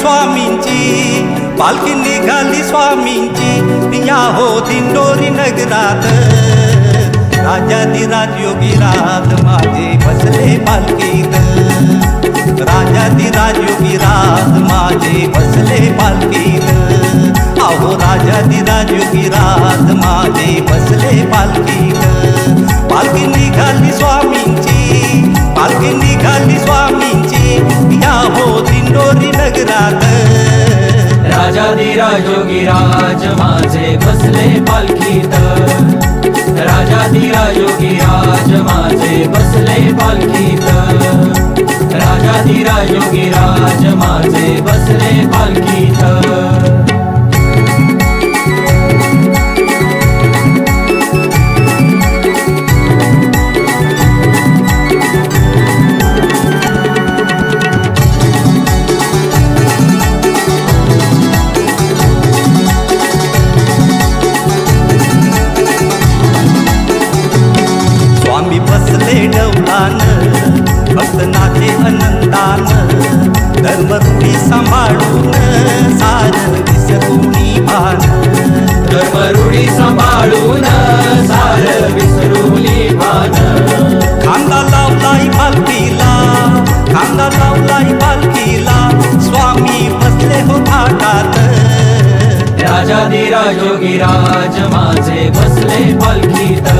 स्वामींची. पालखी निघाली स्वामींची. या हो दिंडोरी नगरात. राजादी राजयोगी रात माझे बसले पालखीत. राजादी राजयोगी रात माझे बसले पालखीत. अहो राजादी राजयोगी रात माझे बसले पालखीत. पालखी रात राजा दी योगी राज, माझे बसले पालखीत। राजा दी योगी राज, माझे बसले पालखीत। राजा दिरा योगी राज, माझे बसले राजाधिराज योगीराज माझे बसले पालखीत